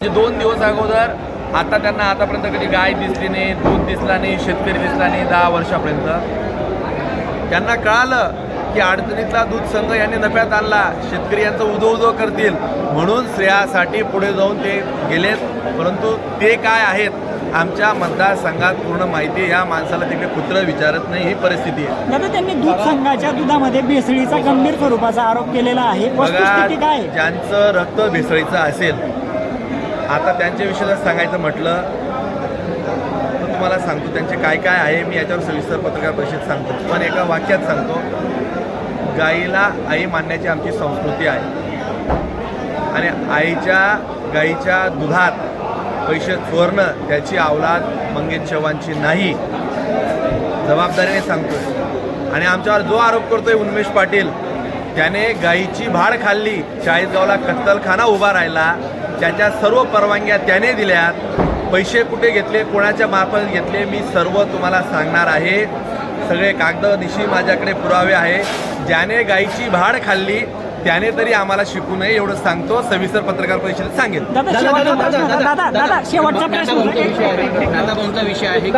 म्हणजे दोन दिवस अगोदर आता त्यांना आतापर्यंत कधी गाय दिसली नाही दूध दिसला नाही शेतकरी दिसला नाही दहा वर्षापर्यंत. त्यांना कळालं की अडचणीतला दूध संघ यांनी नफ्यात आणला. शेतकरी यांचं उदो उदो करतील. म्हणून श्रेयासाठी पुढे जाऊन ते गेलेत. परंतु ते काय आहेत आमच्या मतदारसंघात पूर्ण माहिती. या माणसाला तिकडे कुत्र विचारत नाही ही परिस्थिती आहे. दादा त्यांनी दूध संघाच्या दुधामध्ये भेसळीचा गंभीर स्वरूपाचा आरोप केलेला आहे. बघा? ज्यांचं रक्त भेसळीचं असेल आता त्यांच्याविषयी जर सांगायचं म्हटलं तर तुम्हाला सांगतो त्यांचे काय काय आहे. मी याच्यावर सविस्तर पत्रकार परिषद सांगतो. पण एका वाक्यात सांगतो गाईला आई मानण्याची आमची संस्कृती आहे. आणि आईच्या गाईच्या दुधात पैसे चोरणं त्याची अवलाद मंगेश चव्हाणची नाही. जबाबदारीने सांगतोय. आणि आमच्यावर जो आरोप करतोय उन्मेष पाटील त्याने गाईची भाड खाल्ली. चाळीसगावला कत्तलखाना उभा राहिला. त्याच्या सर्व परवानग्या त्याने दिल्यात. पैसे कुठे घेतले कोणाच्या मार्फत घेतले मी सर्व तुम्हाला सांगणार आहे. सगळे कागदनिशी माझ्याकडे पुरावे आहे. ज्याने गाईची भाड खाल्ली त्याने तरी आम्हाला शिकू नये एवढं सांगतो. सविस्तर पत्रकार परिषदेत सांगेल. दादा शेवटचा प्रश्न. दादा दादा शेवटचा प्रश्न. विषय आहे. दादा भाऊंचा विषय आहे.